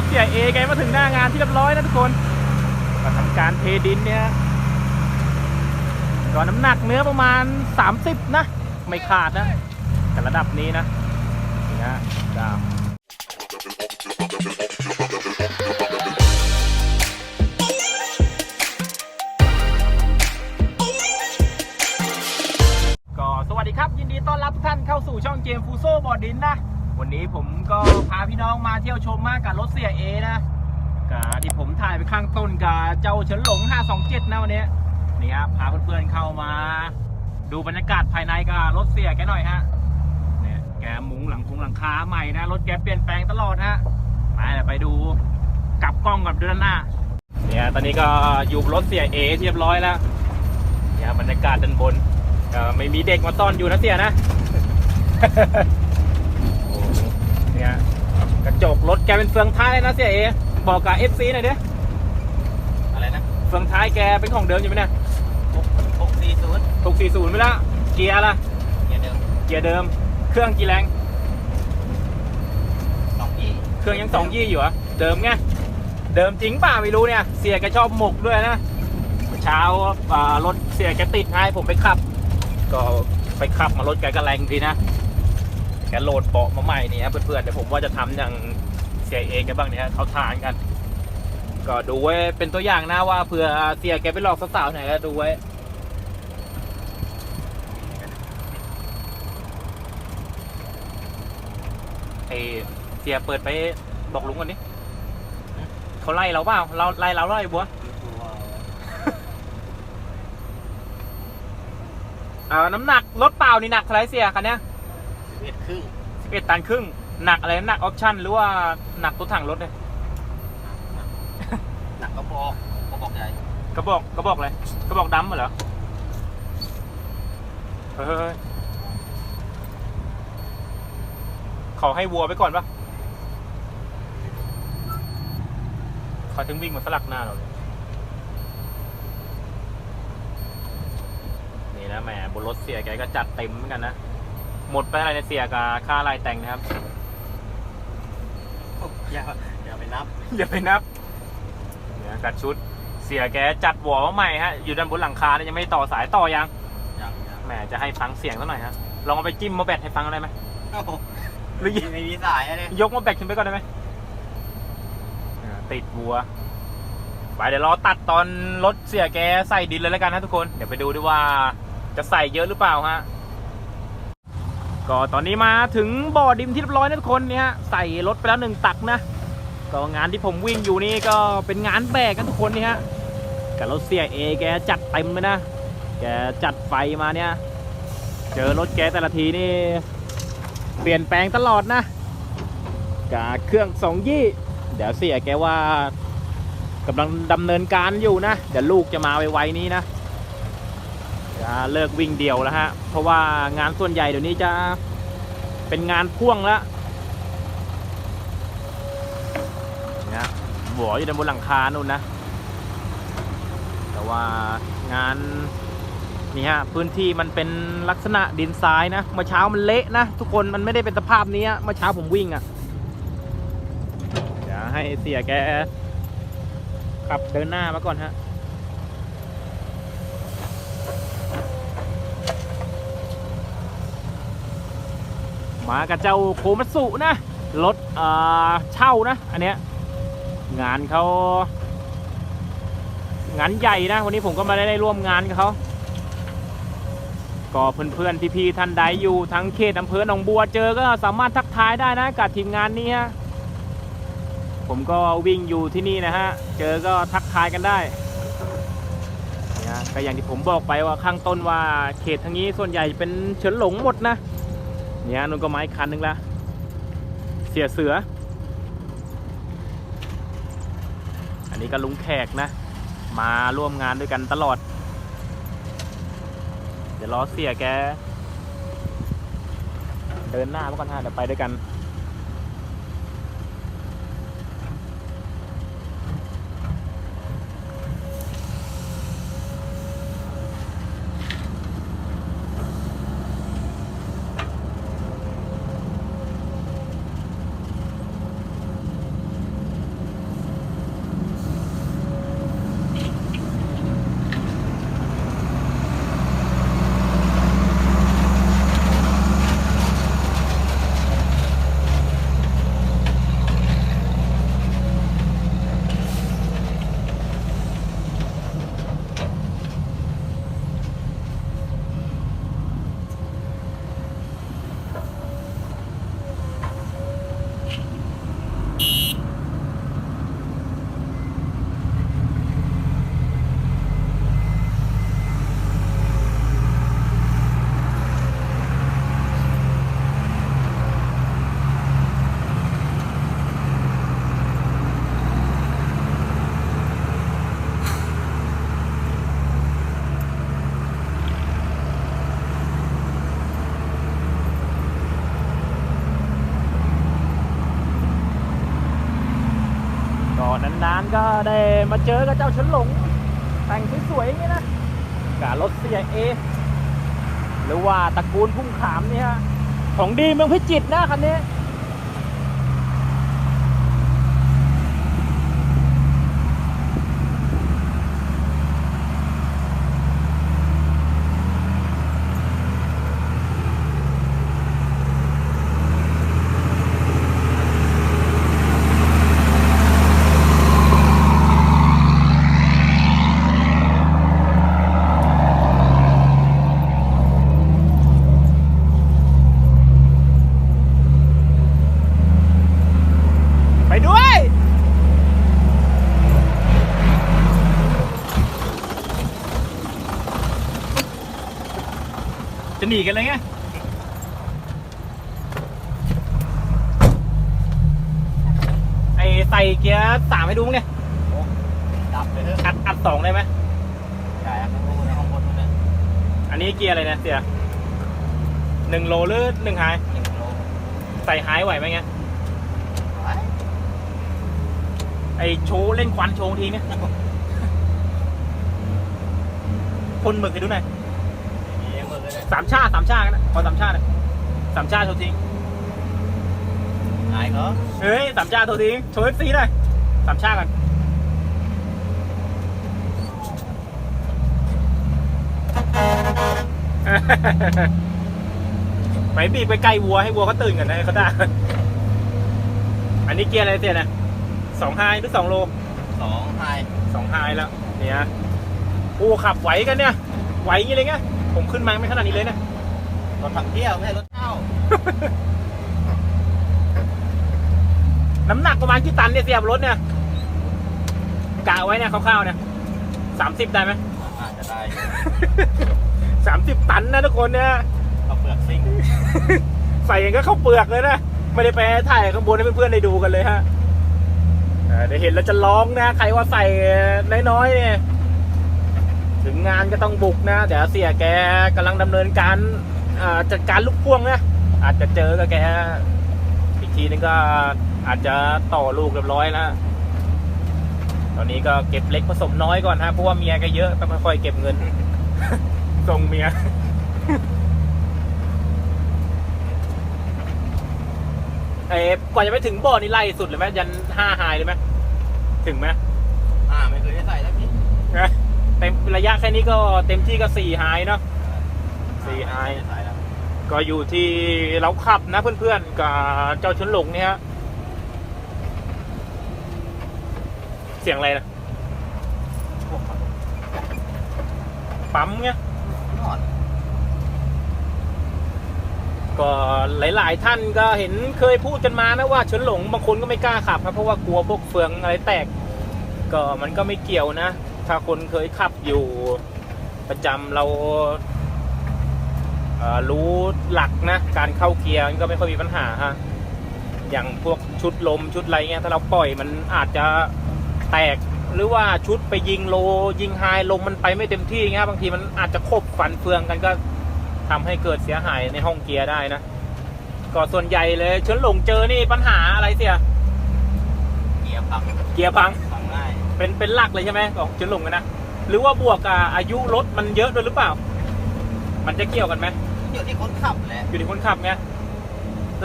ถเสียเอแกมาถึงหน้างานที่เรียบร้อยนะทุกคนมาทำการเทดินเนี่ยก็น้ำหนักเนื้อประมาณ 30 นะ ไม่ขาดนะ แต่ระดับนี้นะนี่ฮะดาวก็สวัสดีครับ ยินดีต้อนรับทุกท่านเข้าสู่ช่องเจมฟูโซบอดินนะ วันนี้ผมก็พาพี่น้องมาเที่ยวชมมากกับรถเสียเอนะกับที่ผมถ่ายไปข้างต้นกับเจ้าเฉินหลง 527 นะวันนี้นี่ครับพาเพื่อนๆเข้ามา ดูบรรยากาศภายในกับรถเสียแกหน่อยฮะเนี่ยแกมุงหลังคงหลังคาใหม่นะรถแกเปลี่ยนแปลงตลอดฮะไปเดี๋ยวไปดูกลับกล้องกับเดือนหน้าเนี่ยตอนนี้ก็อยู่รถเสียเอเรียบร้อยแล้วเนี่ยบรรยากาศด้านบนไม่มีเด็กมาต้อนอยู่นะเสียนะ เนี่ยกระจกรถแกเป็นเฟืองท้ายเลยนะเสียเอบอกกับเอฟซีหน่อยดิอะไรนะเฟืองท้ายแกเป็นของเดิมอยู่ไหมเนี่ยหกสี่ศูนย์ถูกสี่ศูนย์ไปแล้วเกียร์ล่ะอย่าเดิมเกียร์เดิม เครื่องกี่แรงสองยี่เครื่องยังสองยี่อยู่เหรอะเดิมไงเดิมจริงป่ะไม่รู้เนี่ย เสียแกชอบหมกด้วยนะเมื่อเช้าอ่ารถเสียแกติดให้ผมไปขับ ก็ไปขับมารถแกก็แรงดีนะ แกโหลดเบาะมาใหม่นี่ครับเพื่อนๆเดี๋ยวผมว่าจะทำอย่างเสียเองกันบ้างเนี่ยเขาทานกัน ก็ดูไว้เป็นตัวอย่างนะว่าเผื่อเสียแกไปหลอกสาวๆไหนก็ดูไว้ไอเสียเปิดไปบอกลุงก่อนดิเขาไล่เราเปล่าเราไล่เราไล่บัวอ่าน้ำหนักรถเปล่านี่หนักเท่าไหรเสียคันเนี้ยสิบ เอ็ดครึ่งสิบเอ็ดตันครึ่ง หนักอะไรหนักออปชั่นหรือว่าหนักตัวถังรถเนี่ยหนักกระบอกกระบอกใหญ่กระบอกกระบอกอะไรกระบอกดำเหรอเฮ้ยเขาให้วัวไปก่อนปะเขาถึงวิ่งมาสลักหน้าเราเลยนี่นะแหมบนรถเสียแกก็จัดเต็มเหมือนกันนะ หมดไปอะไรในยเสียกับค่าลายแต่งนะครับ อย่าอย่าไปนับ อย่าไปนับเนี่ยกัดชุดเสียแกจัดหัวมาใหม่ฮะอยู่ด้านบนหลังคาเนี่ยยังไม่ได้ต่อสายต่อยังอย่างอย่างแหมจะให้ฟังเสียงสักหน่อยฮะลองเอาไปจิ้มมาแบตให้ฟังได้ไหมโอ้โหหรือไม่มีสายอะไรยกมาแบตขึ้นไปก่อนได้ไหมอ่าติดวัวไปเดี๋ยวรอตัดตอนรถเสียแกใส่ดินเลยแล้วกันนะทุกคน เดี๋ยวไปดูด้วยว่าจะใส่เยอะหรือเปล่าฮะ ก็ตอนนี้มาถึงบ่อดินที่เรียบร้อยนะทุกคนเนี่ยฮะใส่รถไปแล้วหนึ่งตักนะก็งานที่ผมวิ่งอยู่นี่ก็เป็นงานแบกกันทุกคนนี่ฮะกับรถเสียเอแกจัดเต็มเลยนะ แกจัดไฟมาเนี่ย เจอรถแกแต่ละทีนี่ เปลี่ยนแปลงตลอดนะกับเครื่องสองยี่ เดี๋ยวเสียแกว่ากำลังดำเนินการอยู่นะ เดี๋ยวลูกจะมาไวๆนี้นะ จะเลิกวิ่งเดี่ยวแล้วฮะ เพราะว่างานส่วนใหญ่เดี๋ยวนี้จะเป็นงานพ่วงแล้วนะหัวอยู่ในบนหลังคานู่นนะ แต่ว่างานนี่ฮะพื้นที่มันเป็นลักษณะดินทรายนะเมื่อเช้ามันเละนะ ทุกคนมันไม่ได้เป็นสภาพนี้เมื่อเช้าผมวิ่งอะ่ะเดี๋ยวให้เสียแกขับเดินหน้ามาก่อนฮะ มากับเจ้าโคมัสุนะรถเออเช่านะ อันเนี้ยงานเขางานใหญ่นะ วันนี้ผมก็มาได้ร่วมงานกับเขาก็เพื่อนๆพี่ๆท่านใดอยู่ทั้งเขตอำเภอหนองบัวเจอก็สามารถทักทายได้นะกับทีมงานนี้ฮะผมก็วิ่งอยู่ที่นี่นะฮะ เจอก็ทักทายกันได้นี่ยก็อย่างที่ผมบอกไปว่าข้างต้นว่าเขตทางนี้ส่วนใหญ่เป็นเฉินหลงหมดนะ เนี่ยนุ่นก็ไม้คันหนึ่งละ เสียเสือ อันนี้ก็ลุงแขกนะ มาร่วมงานด้วยกันตลอด เดี๋ยวรอเสียแก เดินหน้ามาก่อนฮะเดี๋ยวไปด้วยกัน ก็ได้มาเจอกับเจ้าฉนหลง แต่งสวยๆอย่างนี้นะกับรถเสียเอหรือว่าตระกูลพุ่งขามเนี่ยฮะของดีเมืองพิจิตรนะคันนี้ หนีกันเลยไงไอใส่เกียร์สามให้ดูมั้งเนี่ยดับไปเถอะอัดอัดสองได้ไหมใช่ครับข้างบนในห้องบนนู่นน่ะอันนี้เกียร์อะไรนะเสียหนึ่งโลหรือหนึ่งไฮหนึ่งโลใส่ไฮไหวไหมเงี้ยไปไอโชว์เล่นควันโชว์ทีเนี่ยพ่นหมึกให้ดูหน่อยมีเมือเลย สามชาติสามชาติกันนะขอสามชาติเลยสามชาติโชว์ทิ้งหายเหรอเฮ้ยสามชาติโชว์ทิ้งโชว์เอฟซีหน่อยสามชาติกันไปบีบไปใกล้วัวให้วัวเขาตื่นกันนะเขาได้อันนี้เกียร์อะไรเสียนะสองไฮหรือสองโลสองหายสองไฮแล้วเนี่ยโอ้ขับไหวกันเนี่ย ไหวอย่างงี้เลยไง ผมขึ้นมาไม่ขนาดนี้เลยนะรถทำเที่ยวไม่ใช่รถเช่าน้ำหนักประมาณกี่ตันเนี่ยเสียบรถเนี่ยกะไว้เนี่ยคร่าวๆเนี่ยสามสิบได้ไหมอาจจะได้สามสิบตันนะทุกคนเนี่ยเอาเปลือกซิ่งใส่ยังก็เข้าเปลือกเลยนะไม่ได้ไปถ่ายข้างบนให้เพื่อนๆได้ดูกันเลยฮะเออเดี๋ยวเห็นแล้วจะร้องนะ ใครว่าใส่น้อยๆเนี่ย ถึงงานก็ต้องบุกนะ เดี๋ยวเสียแกกำลังดำเนินการอ่าจัดการลูกพ่วงนะ อาจจะเจอกับแกอีกทีนึงก็อาจจะต่อลูกเรียบร้อยแล้ว ตอนนี้ก็เก็บเล็กผสมน้อยก่อนฮะ เพราะว่าเมียก็เยอะต้องค่อยๆเก็บเงิน ส่งเมียเอ้กว่าจะไปถึงบ่อนี่ไล่สุดเลยไหมยันห้าไฮเลยไหมถึงไหมอ่าไม่เคยได้ใส่แล้วพี่นะ เต็มระยะแค่นี้ก็เต็มที่ก็สี่ไฮเนาะสี่ไฮม่เคยก็อยู่ที่เราขับนะเพื่อนๆกับเจ้าชนหลงเนี่ยฮะเสียงอะไรนะปั๊มเนี่ยก็หลาย ๆ ท่านก็เห็นเคยพูดกันมานะว่าชนหลงบางคนก็ไม่กล้าขับครับเพราะว่ากลัวพวกเฟืองอะไรแตก ก็มันก็ไม่เกี่ยวนะ ถ้าคนเคยขับอยู่ประจำเราเอ่อรู้หลักนะ การเข้าเกียร์ก็ไม่ค่อยมีปัญหาฮะอย่างพวกชุดลมชุดอะไรเงี้ยถ้าเราปล่อยมันอาจจะแตกหรือว่าชุดไปยิงโล ยิงไฮลมมันไปไม่เต็มที่เงี้ยบางทีมันอาจจะคบฟันเฟืองกันก็ทำให้เกิดเสียหายในห้องเกียร์ได้นะก็ส่วนใหญ่เลยเชิญหลงเจอนี่ปัญหาอะไรเสีย เกียร์พังเกียร์พัง เป็นเป็นหลักเลยใช่ไหมของเชิญหลงกันนะหรือว่าบวกกับอายุรถมันเยอะด้วยหรือเปล่า มันจะเกี่ยวกันไหมอยู่ที่คนขับแหละอยู่ที่คนขับไง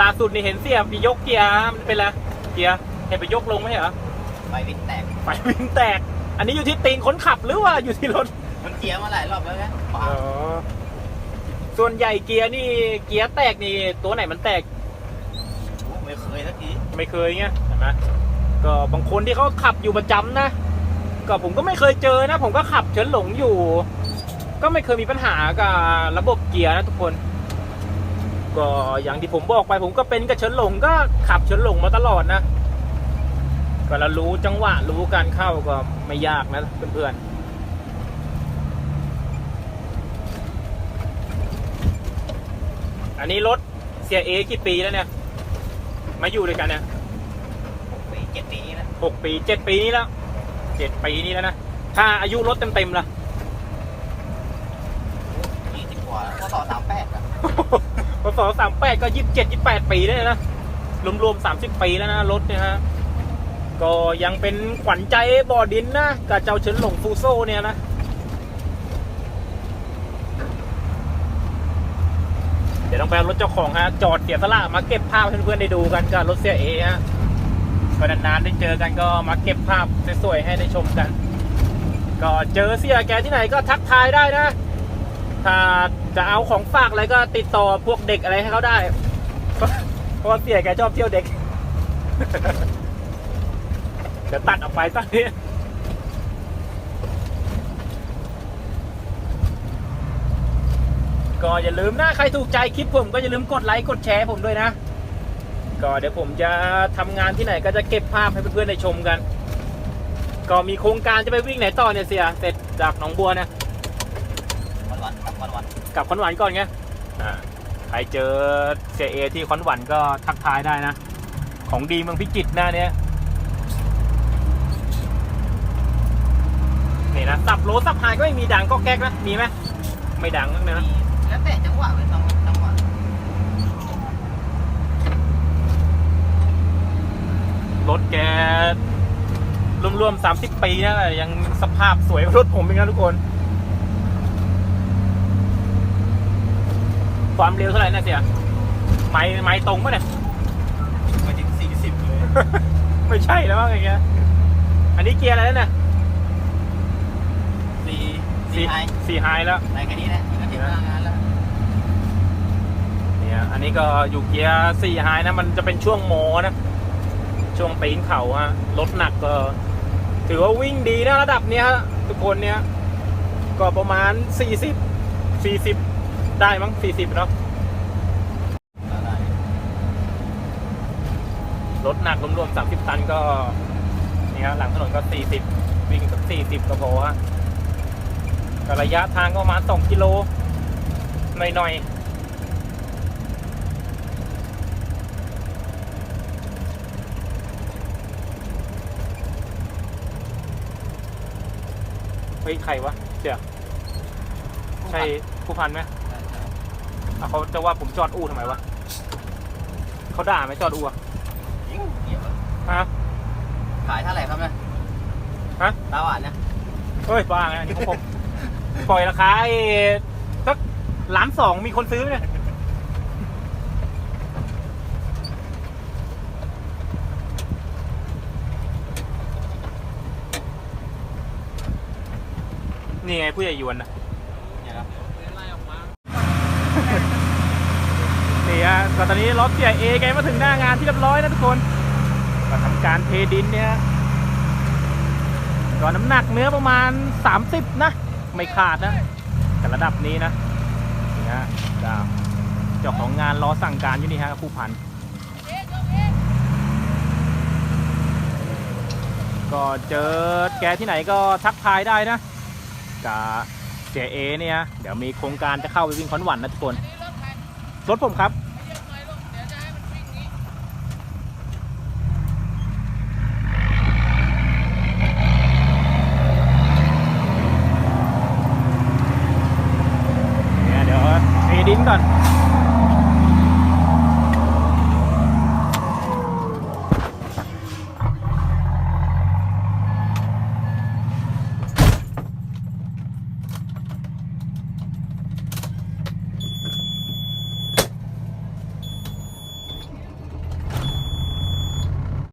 ล่าสุดนี่เห็นเสียไปยกเกียร์มันเป็นไรเกียร์เห็นไปยกลงไหมเหรอไปวินแตกไฟวิ่งแตก อันนี้อยู่ที่ตีนคนขับหรือว่าอยู่ที่รถมันเกียร์มาหลายรอบแล้วไงอ๋อส่วนใหญ่เกียร์นี่เกียร์แตกนี่ตัวไหนมันแตกโอ้ไม่เคยสักทีไม่เคยเงี้ยเห็นไหม ก็บางคนที่เขาขับอยู่ประจำนะ ก็ผมก็ไม่เคยเจอนะ ผมก็ขับเฉินหลงอยู่ ก็ไม่เคยมีปัญหากับระบบเกียร์นะทุกคน ก็อย่างที่ผมบอกไป ผมก็เป็นกับเฉินหลงก็ขับเฉินหลงมาตลอดนะ ก็เรารู้จังหวะรู้การเข้าก็ไม่ยากนะเพื่อนๆอันนี้รถเสียเอกี่ปีแล้วเนี่ย มาอยู่ด้วยกันเนี่ย เจ็ดปีนะหกปีเจ็ดปีนี้แล้วเจ็ดปีนี้แล้วนะถ้าอายุรถเต็มๆล่ะ ยี่สิบกว่าแล้วก็ต่อสามแปดอะพศสามแปดก็ยี่สิบเจ็ดยี่แปดปีได้นะ รวมๆสามสิบปีแล้วนะ รถเนี่ยฮะ ก็ยังเป็นขวัญใจบ่อดินนะกับเจ้าเฉินหลงฟูโซเนี่ยนะ เดี๋ยวต้องไปเอารถเจ้าของฮะ จอดเสียสละมาเก็บภาพให้เพื่อนๆได้ดูกันกับรถเสียเอฮะ ก็นานๆได้เจอกันก็มาเก็บภาพสวยๆให้ได้ชมกัน ก็เจอเสียแกที่ไหนก็ทักทายได้นะ ถ้าจะเอาของฝากอะไรก็ติดต่อพวกเด็กอะไรให้เขาได้ เพราะเสียแกชอบเที่ยวเด็ก เดี๋ยวตัดออกไปสักทีก็อย่าลืมนะ ใครถูกใจคลิปผมก็อย่าลืมกดไลค์กดแชร์ผมด้วยนะ ก็เดี๋ยวผมจะทำงานที่ไหนก็จะเก็บภาพให้เพื่อนๆได้ชมกัน ก็มีโครงการจะไปวิ่งไหนต่อเนี่ยเสียเสร็จจากหนองบัวเนี่ยวันวันครับวันวันกลับขอนหวานก่อนไงอ่าใครเจอเสียเอที่ขอนหวานก็ทักทายได้นะ ของดีเมืองพิจิตรหน้าเนี้ยนี่นะสับโลสับหายก็ไม่มีดังก็แก๊กนะมีไหมไม่ดังนั่นเลยนะมีแล้วแต่จังหวะเลยจังหวะจังหวะ รถแกรวมๆสามสิบปีนะยังสภาพสวยกว่ารถผมอีกนะทุกคน ความเร็วเท่าไหร่นะเสียไม้ไม้ตรงปะเนี่ยไปถึงสี่สิบเลย ไม่ใช่แล้วมั้งอย่างเงี้ย อันนี้เกียร์อะไรแล้วเนี่ยสี่สี่ไฮสี่ไฮแล้วในแค่นี้แหละก็ถึงเวลางานแล้วเนี่ยอันนี้ก็อยู่เกียร์สี่ไฮนะ มันจะเป็นช่วงโมนะ ช่วงปีนเขาฮะรถหนักก็ถือว่าวิ่งดีนะระดับเนี้ยทุกคนเนี้ยก็ประมาณสี่สิบสี่สิบได้มั้งสี่สิบเนาะรถหนักรวมๆสามสิบตันก็นี่ฮะหลังถนนก็สี่สิบวิ่งสักสี่สิบก็พอฮะระยะทางก็ประมาณสองกิโลหน่อยๆ เฮ้ยใครวะเดี๋ยวใช่ผู้พันไหมใช่ใช่อะเขาจะว่าผมจอดอู่ทำไมวะเขาด่าไหมจอดอู่อะยิงเดี๋ยวฮะขายเท่าไหร่ครับเนี่ยฮะตาหวานเนี่ยเฮ้ยบ้าไงอันนี้ของผมปล่อยราคาไอ้สักล้านสองมีคนซื้อไหมเนี่ย นี่ไงผู้ใหญ่ยวนนะเนี่ยครับนี่ฮะก็ตอนนี้รถเสียเอไงมาถึงหน้างานที่เรียบร้อยนะทุกคนก็ทำการเทดินเนี่ยก็น้ำหนักเนื้อประมาณ 30 นะ ไม่ขาดนะ แต่ระดับนี้นะนี่ฮะเจ้าเจ้าของงานรอสั่งการอยู่นี่ฮะผู้พันก็เจอแกที่ไหนก็ทักทายได้นะ กับเจเอเนี่ยเดี๋ยวมีโครงการจะเข้าไปวิ่งคอนวันนะทุกคนรถผมครับ